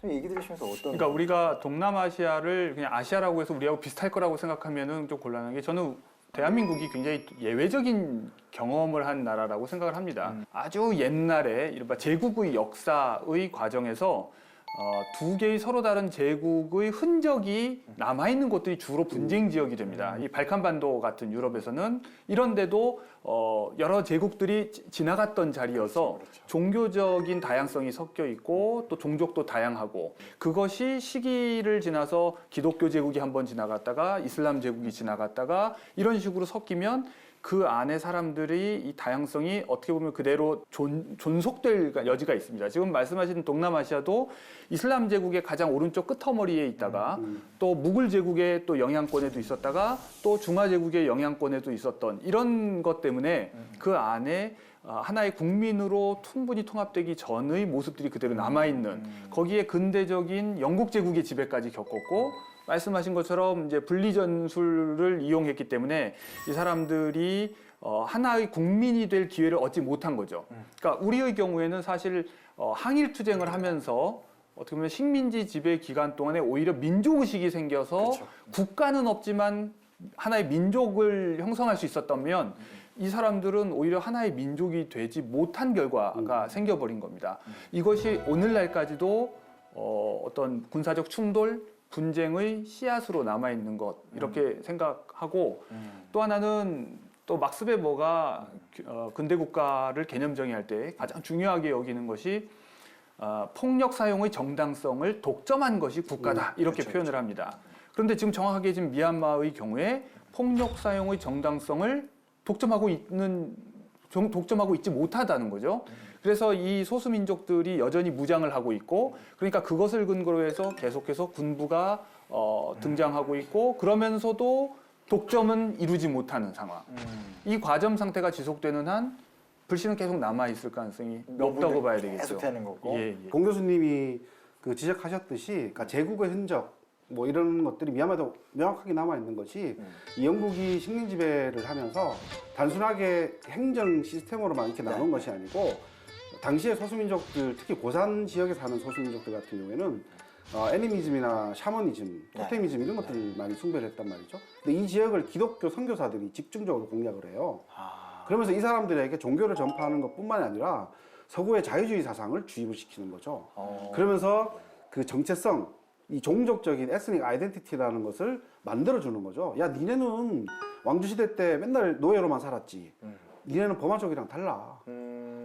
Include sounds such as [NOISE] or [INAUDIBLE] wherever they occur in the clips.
좀 얘기 들으시면서 어떤 그러니까 우리가 동남아시아를 그냥 아시아라고 해서 우리하고 비슷할 거라고 생각하면은 좀 곤란한 게 저는 대한민국이 굉장히 예외적인 경험을 한 나라라고 생각을 합니다. 아주 옛날에 이른바 제국의 역사의 과정에서 어, 두 개의 서로 다른 제국의 흔적이 남아있는 곳들이 주로 분쟁 지역이 됩니다. 이 발칸반도 같은 유럽에서는 이런데도 어, 여러 제국들이 지- 지나갔던 자리여서 종교적인 다양성이 섞여 있고 또 종족도 다양하고 그것이 시기를 지나서 기독교 제국이 한번 지나갔다가 이슬람 제국이 지나갔다가 이런 식으로 섞이면 그 안에 사람들이 이 다양성이 어떻게 보면 그대로 존, 존속될 여지가 있습니다. 지금 말씀하신 동남아시아도 이슬람 제국의 가장 오른쪽 끝터머리에 있다가 또 무굴 제국의 또 영향권에도 있었다가 또 중화 제국의 영향권에도 있었던 이런 것 때문에 그 안에 아, 하나의 국민으로 충분히 통합되기 전의 모습들이 그대로 남아 있는 거기에 근대적인 영국 제국의 지배까지 겪었고 말씀하신 것처럼 이제 분리 전술을 이용했기 때문에 이 사람들이 어, 하나의 국민이 될 기회를 얻지 못한 거죠. 그러니까 우리의 경우에는 사실 어, 항일 투쟁을 하면서 어떻게 보면 식민지 지배 기간 동안에 오히려 민족 의식이 생겨서 국가는 없지만 하나의 민족을 형성할 수 있었다면 이 사람들은 오히려 하나의 민족이 되지 못한 결과가 생겨버린 겁니다. 이것이 오늘날까지도 어, 어떤 군사적 충돌, 분쟁의 씨앗으로 남아 있는 것 이렇게 생각하고 또 하나는 또 막스 베버가 어, 근대 국가를 개념 정의할 때 가장 중요하게 여기는 것이 어, 폭력 사용의 정당성을 독점한 것이 국가다. 이렇게 표현을 합니다. 그런데 지금 정확하게 지금 미얀마의 경우에 폭력 사용의 정당성을 독점하고 있는 정- 독점하고 있지 못하다는 거죠. 그래서 이 소수 민족들이 여전히 무장을 하고 있고 그러니까 그것을 근거로 해서 계속해서 군부가 어, 등장하고 있고 그러면서도 독점은 이루지 못하는 상황. 이 과점 상태가 지속되는 한 불씨는 계속 남아 있을 가능성이 높다고 봐야 되겠죠. 계속 되는 거고. 예, 예. 공 교수님이 그 지적하셨듯이 그러니까 제국의 흔적 뭐 이런 것들이 미얀마도 명확하게 남아 있는 것이 이 영국이 식민 지배를 하면서 단순하게 행정 시스템으로만 이렇게 나눈 것이 아니고 당시의 소수민족들 특히 고산 지역에 사는 소수민족들 같은 경우에는 어, 애니미즘이나 샤머니즘, 네. 토테미즘 이런 것들을 많이 숭배를 했단 말이죠. 근데 이 지역을 기독교 선교사들이 집중적으로 공략을 해요. 아, 그러면서 이 사람들에게 종교를 전파하는 것뿐만이 아니라 서구의 자유주의 사상을 주입을 시키는 거죠. 어. 그러면서 그 정체성, 이 종족적인 에스닉 아이덴티티라는 것을 만들어주는 거죠. 야, 니네는 왕조시대 때 맨날 노예로만 살았지. 니네는 범아 족이랑 달라.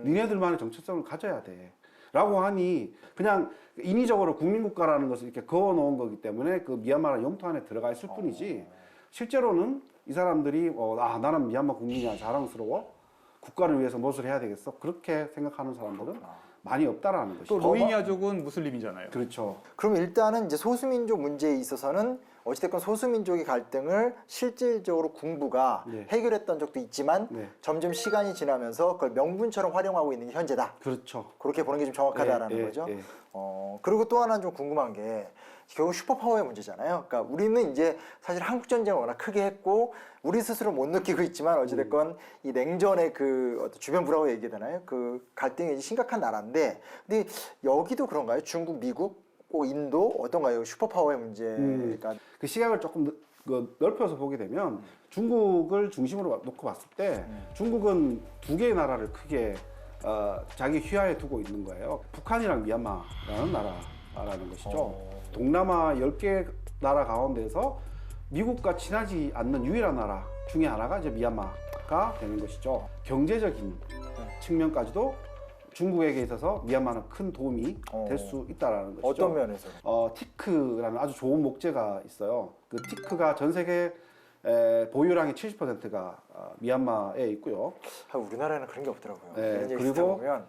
음, 니네들만의 정체성을 가져야 돼. 라고 하니 그냥 인위적으로 국민국가라는 것을 이렇게 그어 놓은 거기 때문에 그 미얀마라 영토 안에 들어가 있을 뿐이지 실제로는 이 사람들이 어, 아 나는 미얀마 국민이야 자랑스러워 국가를 위해서 무엇을 해야 되겠어 그렇게 생각하는 사람들은 많이 없다라는 또 것이죠. 로힝야족은 무슬림이잖아요. 그렇죠. 그럼 일단은 이제 소수민족 문제에 있어서는 어찌됐건 소수민족의 갈등을 실질적으로 군부가 네. 해결했던 적도 있지만 네. 점점 시간이 지나면서 그걸 명분처럼 활용하고 있는 게 현재다. 그렇죠. 그렇게 보는 게 좀 정확하다라는 예, 예, 거죠. 예. 어, 그리고 또 하나 좀 궁금한 게 결국 슈퍼파워의 문제잖아요. 그러니까 우리는 이제 사실 한국 전쟁을 워낙 크게 했고 우리 스스로 못 느끼고 있지만 어찌됐건 이 냉전의 그 어떤 주변 부라고 얘기되나요? 그 갈등이 심각한 나라인데 근데 여기도 그런가요? 중국, 미국, 뭐 인도 어떤가요? 슈퍼파워의 문제가 그 시각을 조금 넓- 그 넓혀서 보게 되면 중국을 중심으로 놓고 봤을 때 중국은 두 개의 나라를 크게 어, 자기 휘하에 두고 있는 거예요. 북한이랑 미얀마라는 나라라는 것이죠. 동남아 10개 나라 가운데서 미국과 친하지 않는 유일한 나라 중에 하나가 이제 미얀마가 되는 것이죠. 경제적인 측면까지도 중국에게 있어서 미얀마는 큰 도움이 될수 있다라는 것이죠. 어떤 면에서? 어, 티크라는 아주 좋은 목재가 있어요. 그 티크가 전 세계 에, 보유량의 70%가 어, 미얀마에 있고요. 아, 우리나라에는 그런 게 없더라고요. 네, 이런 얘기 그리고 듣다 보면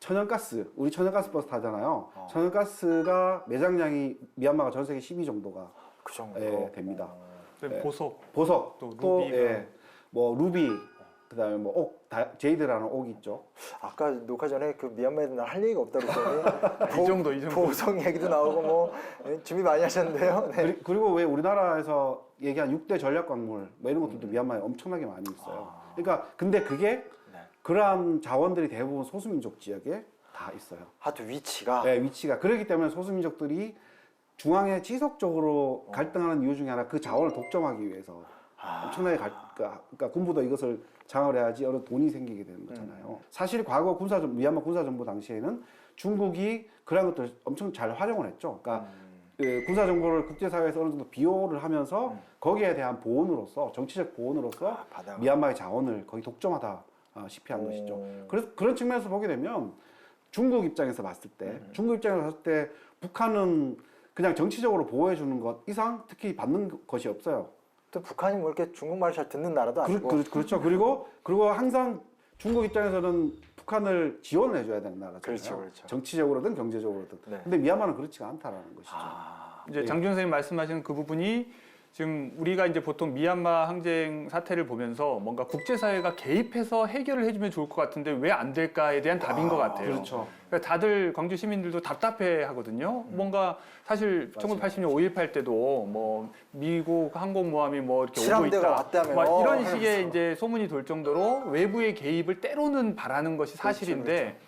천연가스, 우리 천연가스 버스 타잖아요. 어. 천연가스가 매장량이 미얀마가 전 세계 10위 정도가 그 정도 예, 됩니다. 그다음에 보석, 보석, 또 또, 루비가. 예, 뭐 루비, 그다음에 뭐 옥, 제이드라는 옥 있죠. 아까 녹화 전에 그 미얀마에 할 얘기가 없다고 그랬더니 [LAUGHS] 이 정도, 이 정도. 보성 얘기도 나오고 뭐 예, 준비 많이 하셨는데요. [LAUGHS] 네. 그리- 그리 고 왜 우리나라에서 얘기한 6대 전략 광물 뭐 이런 것들도 미얀마에 엄청나게 많이 있어요. 그러니까 근데 그게 네. 그러한 자원들이 대부분 소수민족 지역에 다 있어요. 하도 위치가 네, 위치가 그렇기 때문에 소수민족들이 중앙에 지속적으로 갈등하는 이유 중에 하나 그 자원을 독점하기 위해서 엄청나게 갈, 그러니까, 그러니까 군부도 이것을 장악해야지 어느 돈이 생기게 되는 거잖아요. 사실 과거 군사 정 미얀마 군사 정부 당시에는 중국이 그런 것들 엄청 잘 활용을 했죠. 그러니까 그 군사 정보를 국제 사회에서 어느 정도 비호를 하면서 거기에 대한 보온으로서 정치적 보온으로서 아. 미얀마의 자원을 거의 독점하다시피 한 오. 것이죠. 그래서 그런 측면에서 보게 되면 중국 입장에서 봤을 때, 음. 중국 입장에서 봤을 때 북한은 그냥 정치적으로 보호해 주는 것 이상 특히 받는 것이 없어요. 또 북한이 뭐 이렇게 중국말을 잘 듣는 나라도 그, 아니고 그, 그 렇죠. 그리고 그리고 항상 중국 입장에서는 북한을 지원을 해줘야 되는 나라잖아요. 그렇죠, 그렇죠. 정치적으로든 경제적으로든. 네. 근데 미얀마는 그렇지가 않다라는 것이죠. 아, 이제 예. 장준 선생님 말씀하시는 그 부분이 지금 우리가 이제 보통 미얀마 항쟁 사태를 보면서 뭔가 국제사회가 개입해서 해결을 해주면 좋을 것 같은데 왜 안 될까에 대한 답인 것 같아요. 그렇죠. 그러니까 다들 광주 시민들도 답답해 하거든요. 뭔가 사실 맞아요. 1980년 5.18 때도 뭐 미국 항공모함이 뭐 이렇게 오고 있다. 왔다며. 막 이런. 식의 이제 소문이 돌 정도로 외부의 개입을 때로는 바라는 것이 사실인데 그렇죠, 음.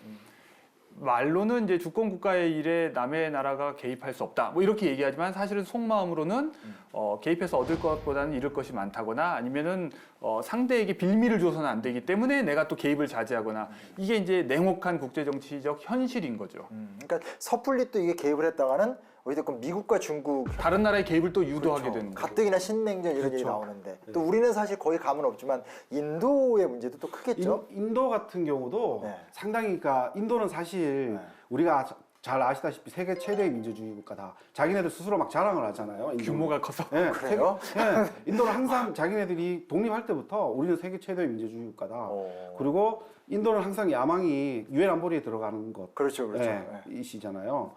말로는 이제 주권 국가의 일에 남의 나라가 개입할 수 없다. 뭐 이렇게 얘기하지만 사실은 속마음으로는 음. 어, 개입해서 얻을 것보다는 잃을 것이 많다거나 아니면은 어, 상대에게 빌미를 줘서는 안 되기 때문에 내가 또 개입을 자제하거나 이게 이제 냉혹한 국제 정치적 현실인 거죠. 음, 그러니까 섣불리 또 이게 개입을 했다가는 어찌됐건 미국과 중국 다른 나라의 개입을 또 유도하게 그렇죠. 되는 거죠. 가뜩이나 신냉전 이런 얘기 그렇죠. 나오는데 또 우리는 사실 거의 감은 없지만 인도의 문제도 또 크겠죠. 인, 인도 같은 경우도 네. 상당히 그러니까 인도는 사실 네. 우리가 자- 잘 아시다시피 세계 최대의 민주주의 국가다. 자기네들 스스로 막 자랑을 하잖아요. 인도는. 규모가 커서 예, 그래요? 세계- 예, [LAUGHS] 인도는 항상 자기네들이 독립할 때부터 우리는 세계 최대의 민주주의 국가다. 어. 그리고 인도는 항상 야망이 유엔 안보리에 들어가는 것 그렇죠, 그렇죠. 예, 예. 이시잖아요.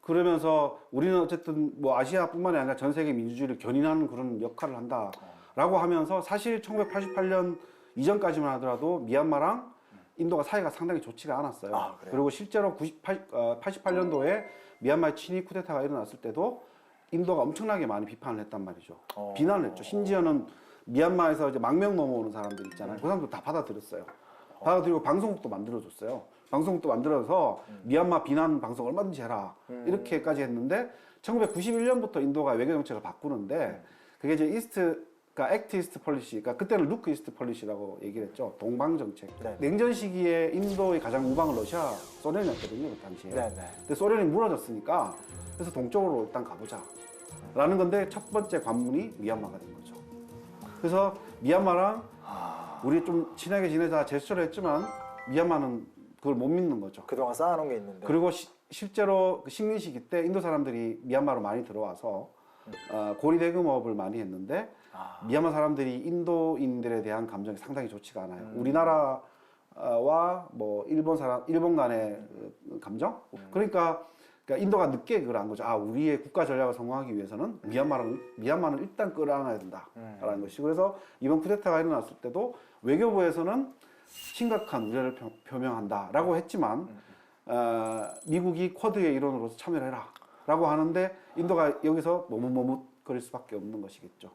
그러면서 우리는 어쨌든 뭐 아시아뿐만이 아니라 전 세계 민주주의를 견인하는 그런 역할을 한다라고 하면서 사실 1988년 이전까지만 하더라도 미얀마랑 인도가 사이가 상당히 좋지가 않았어요. 아? 그리고 실제로 98, 어, 88년도에 미얀마의 친위 쿠데타가 일어났을 때도 인도가 엄청나게 많이 비판을 했단 말이죠. 어. 비난을 했죠. 심지어는 미얀마에서 이제 망명 넘어오는 사람들 있잖아요. 그 사람들 다 받아들였어요. 받아들이고 방송국도 만들어줬어요. 방송국도 만들어서 미얀마 비난 방송 얼마든지 해라. 이렇게까지 했는데 1991년부터 인도가 외교 정책을 바꾸는데 그게 이제 이스트 그러니까 액트 이스트 폴리시, 그러니까 그때는 루크 이스트 폴리시라고 얘기를 했죠. 동방 정책. 네. 냉전 시기에 인도의 가장 우방은 러시아, 소련이었거든요, 그 당시에. 네, 네. 근데 소련이 무너졌으니까 그래서 동쪽으로 일단 가보자. 라는 건데 첫 번째 관문이 미얀마가 된 거죠. 그래서 미얀마랑 아, 우리 좀 친하게 지내자 제스처를 했지만 미얀마는 그걸 못 믿는 거죠. 그동안 쌓아놓은 게 있는데. 그리고 시- 실제로 그 식민 시기 때 인도 사람들이 미얀마로 많이 들어와서 어, 고리 대금업을 많이 했는데 아, 미얀마 사람들이 인도인들에 대한 감정이 상당히 좋지가 않아요. 음. 우리나라와 뭐 일본 사람 일본 간의 어, 감정. 음. 그러니까, 그러니까 인도가 늦게 그걸 한 거죠. 아 우리의 국가 전략을 성공하기 위해서는 미얀마는 미얀마는 일단 끌어안아야 된다라는 음. 것이. 그래서 이번 쿠데타가 일어났을 때도 외교부에서는 심각한 우려를 표- 표명한다라고 했지만 음. 어, 미국이 쿼드의 일원으로서 참여를 해라라고 하는데 인도가 여기서 머뭇머뭇거릴 수밖에 없는 것이겠죠.